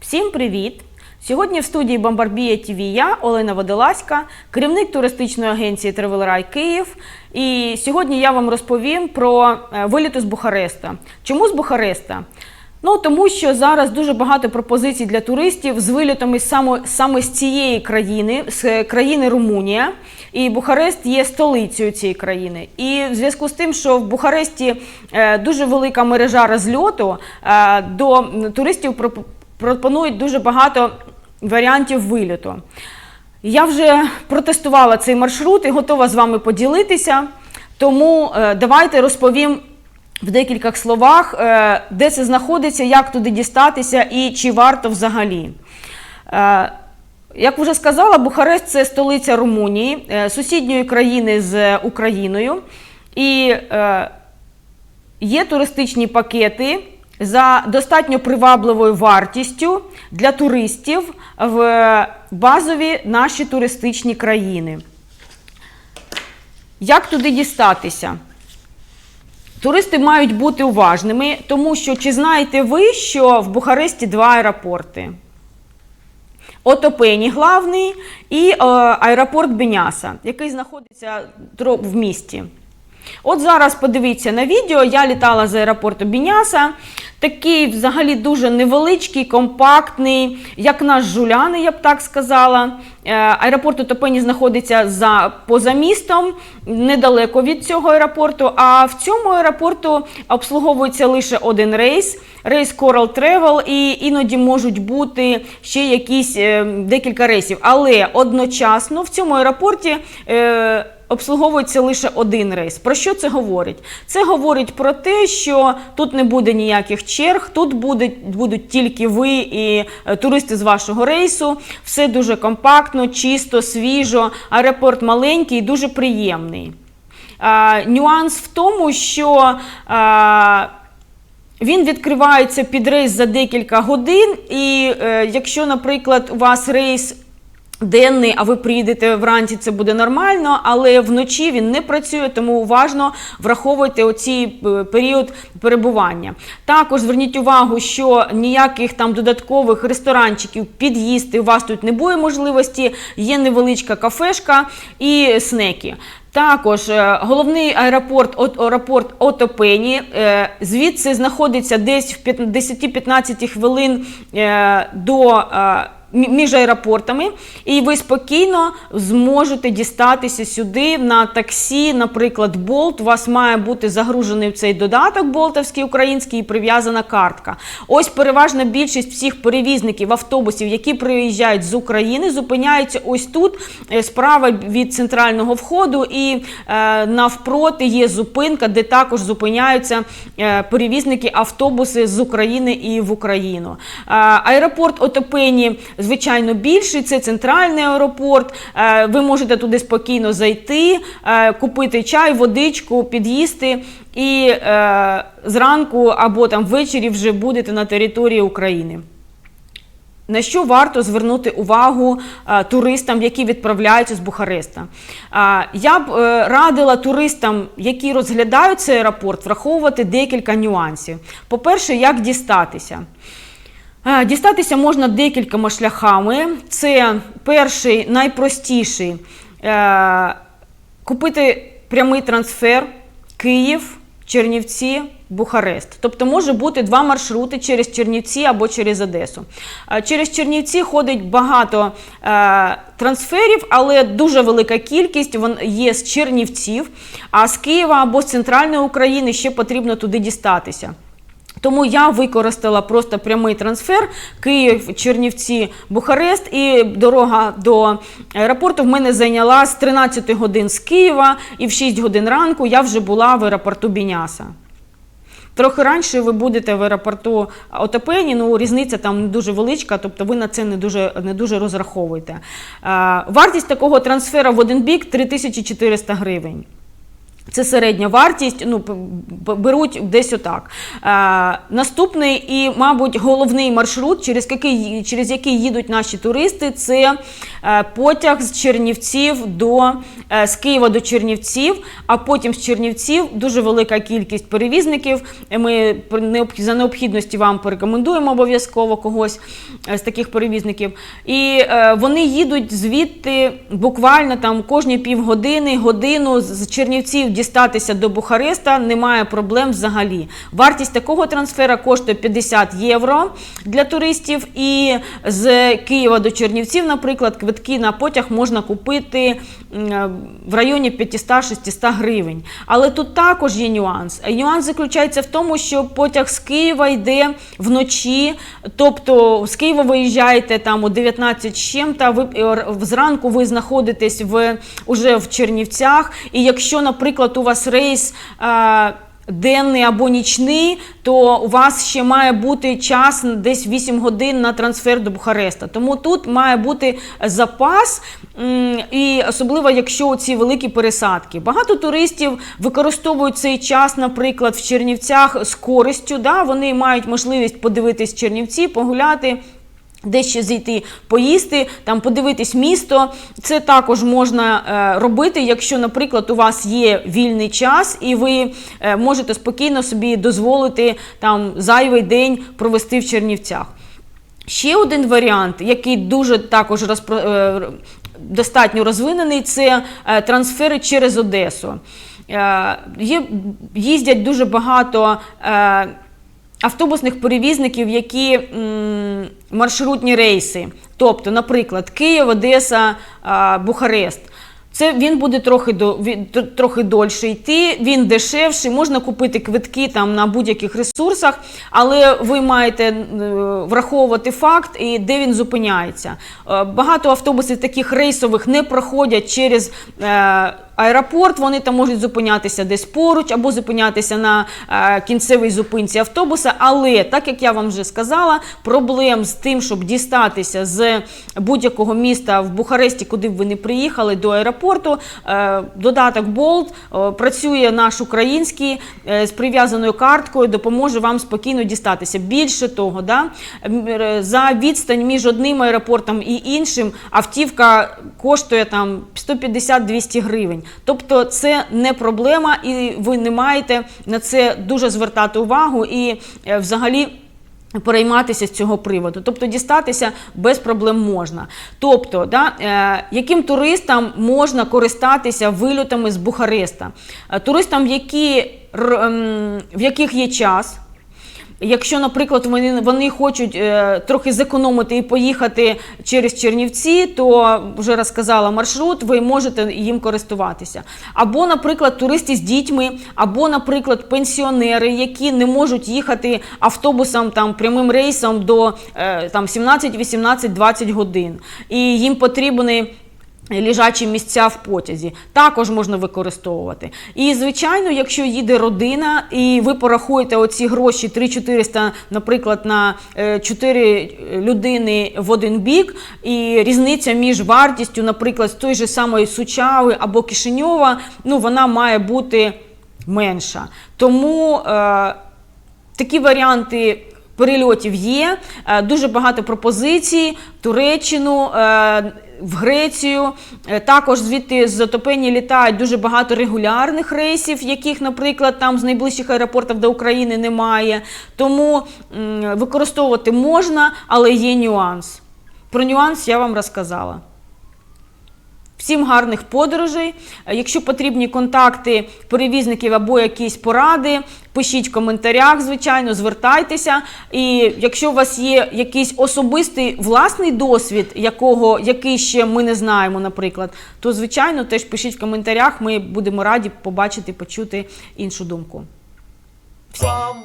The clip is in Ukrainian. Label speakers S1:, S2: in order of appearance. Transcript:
S1: Всім привіт! Сьогодні в студії Бомбарбія ТВ я, Олена Водолазька, керівник туристичної агенції Travel Київ. І сьогодні я вам розповім про е, виліти з Бухареста. Чому з Бухареста? Ну тому що зараз дуже багато пропозицій для туристів з вилітами саме, саме з цієї країни, з е, країни Румунія. І Бухарест є столицею цієї країни. І в зв'язку з тим, що в Бухаресті е, дуже велика мережа розльоту, до туристів пропонують дуже багато варіантів виліту. Я вже протестувала цей маршрут і готова з вами поділитися. Тому е, давайте розповім в декількох словах, е, де це знаходиться, як туди дістатися і чи варто взагалі. Е, Як вже сказала, Бухарест це столиця Румунії, сусідньої країни з Україною. І Є туристичні пакети за достатньо привабливою вартістю для туристів в базові наші туристичні країни. Як туди дістатися? Туристи мають бути уважними, тому що чи знаєте ви, що в Бухаресті два аеропорти? Отопені главний і е, аеропорт Беняса, який знаходиться в місті. От зараз подивіться на відео. Я літала з аеропорту Біняса. Такий взагалі дуже невеличкий, компактний, як наш Жуляни, я б так сказала. Е, Аеропорт у Топені знаходиться за, поза містом, недалеко від цього аеропорту. А в цьому аеропорту обслуговується лише один рейс. Рейс Coral Travel, і іноді можуть бути ще якісь е, декілька рейсів. Але одночасно в цьому аеропорті. Е, обслуговується лише один рейс. Про що це говорить? Це говорить про те, що тут не буде ніяких черг, тут будуть, будуть тільки ви і туристи з вашого рейсу. Все дуже компактно, чисто, свіжо. Аеропорт маленький і дуже приємний. А, нюанс в тому, що. А, він відкривається під рейс за декілька годин, і е, якщо, наприклад, у вас рейс денний, а ви приїдете вранці, це буде нормально, але вночі він не працює, тому уважно враховуйте оцей е, період перебування. Також зверніть увагу, що ніяких там додаткових ресторанчиків під'їсти у вас тут не буде можливості, є невеличка кафешка і снеки. Також е, головний аеропорт аеропорт Отопені. е, Звідси знаходиться десь в 10-15 хвилин до. Мі- Між аеропортами, і ви спокійно зможете дістатися сюди на таксі, наприклад, Болт. У вас має бути загружений в цей додаток болтовський український і прив'язана картка. Ось переважна більшість всіх перевізників автобусів, які приїжджають з України, зупиняються ось тут, е, справа від центрального входу, і е, навпроти є зупинка, де також зупиняються е, перевізники автобуси з України і в Україну. Е, аеропорт Отопені, звичайно, більший. Це центральний аеропорт. Е, ви можете туди спокійно зайти, е, купити чай, водичку, під'їсти. І е, зранку або там ввечері вже будете на території України. На що варто звернути увагу е, туристам, які відправляються з Бухареста? Е, я б е, радила туристам, які розглядають цей аеропорт, враховувати декілька нюансів. По-перше, як дістатися? Е, Дістатися можна декількома шляхами. Це перший, найпростіший е, купити прямий трансфер Київ, Чернівці, Бухарест. Тобто може бути два маршрути через Чернівці або через Одесу. Е, Через Чернівці ходить багато трансферів, але дуже велика кількість є з Чернівців, а з Києва або з центральної України ще потрібно туди дістатися. Тому я використала просто прямий трансфер Київ, Чернівці, Бухарест, і дорога до аеропорту в мене зайняла з 13 годин з Києва, і в 6 годин ранку я вже була в аеропорту Біняса. Трохи раніше ви будете в аеропорту Отопені, ну різниця там не дуже величка, тобто ви на це не дуже, не дуже розраховуєте. Вартість такого трансфера в один бік 3400 гривень. Це середня вартість, ну беруть десь отак. Е, наступний і, мабуть, головний маршрут, через який, через який їдуть наші туристи, це е, потяг з Чернівців до е, з Києва до Чернівців, а потім з Чернівців дуже велика кількість перевізників. Ми за необхідності вам порекомендуємо обов'язково когось е, з таких перевізників. І е, вони їдуть звідти буквально там кожні півгодини, годину з Чернівців дістатися до Бухареста немає проблем взагалі. Вартість такого трансфера коштує 50 євро для туристів. І з Києва до Чернівців, наприклад, квитки на потяг можна купити в районі 500-600 гривень. Але тут також є нюанс. Нюанс заключається в тому, що потяг з Києва йде вночі, тобто з Києва виїжджаєте там о 19 з чим-то, ви е, зранку ви знаходитесь в уже в Чернівцях. І якщо, наприклад, у вас рейс. е, Денний або нічний, то у вас ще має бути час десь 8 годин на трансфер до Бухареста. Тому тут має бути запас, і особливо якщо ці великі пересадки. Багато туристів використовують цей час, наприклад, в Чернівцях з користю. Да? Вони мають можливість подивитись Чернівці, погуляти. Де ще зайти поїсти, там подивитись місто. Це також можна е, робити, якщо, наприклад, у вас є вільний час, і ви е, можете спокійно собі дозволити там зайвий день провести в Чернівцях. Ще один варіант, який дуже також розпро... е, достатньо розвинений, це трансфери через Одесу. Є, їздять дуже багато. Е, автобусних перевізників, які маршрутні рейси. Тобто, наприклад, Київ, Одеса, Бухарест. Це він буде трохи до трохи дольше йти. Він дешевший. Можна купити квитки там на будь-яких ресурсах, але ви маєте е, враховувати факт і де він зупиняється. Е, Багато автобусів таких рейсових не проходять через. Аеропорт вони там можуть зупинятися десь поруч або зупинятися на е, кінцевій зупинці автобуса. Але так як я вам вже сказала, проблем з тим, щоб дістатися з будь-якого міста в Бухаресті, куди б ви не приїхали до аеропорту. е, додаток Bolt е, працює наш український з прив'язаною карткою, допоможе вам спокійно дістатися. Більше того, да, за відстань між одним аеропортом і іншим автівка коштує там 150-200 гривень. Тобто це не проблема, і ви не маєте на це дуже звертати увагу і е, взагалі. Перейматися з цього приводу, тобто дістатися без проблем можна. Тобто, да, е, яким туристам можна користатися вильотами з Бухареста? Е, туристам, які, ем, в яких є час, Якщо, наприклад, вони, вони хочуть е, трохи зекономити і поїхати через Чернівці, то вже розказала маршрут, ви можете їм користуватися. Або, наприклад, туристи з дітьми, або, наприклад, пенсіонери, які не можуть їхати автобусом там прямим рейсом до е, там 17, 18, 20 годин. І їм потрібні лежачі місця в потязі також можна використовувати. І звичайно, якщо їде родина, і ви порахуєте оці гроші 3400, наприклад, на 4 людини в один бік, і різниця між вартістю, наприклад, той же самої Сучави або Кишиньова, ну вона має бути менша. Тому е, такі варіанти. Перельотів є Е, дуже багато пропозицій Туреччину, е, в Грецію. Е, Також звідти з Затопені літають дуже багато регулярних рейсів, яких, наприклад, там з найближчих аеропортів до України немає. Тому використовувати можна, але є нюанс. Про нюанс я вам розказала. Всім гарних подорожей. Е, Якщо потрібні контакти перевізників або якісь поради, пишіть в коментарях, звичайно, звертайтеся. І якщо у вас є якийсь особистий власний досвід, якого, який ще ми не знаємо, наприклад, то звичайно теж пишіть в коментарях. Ми будемо раді побачити, почути іншу думку.
S2: Bam,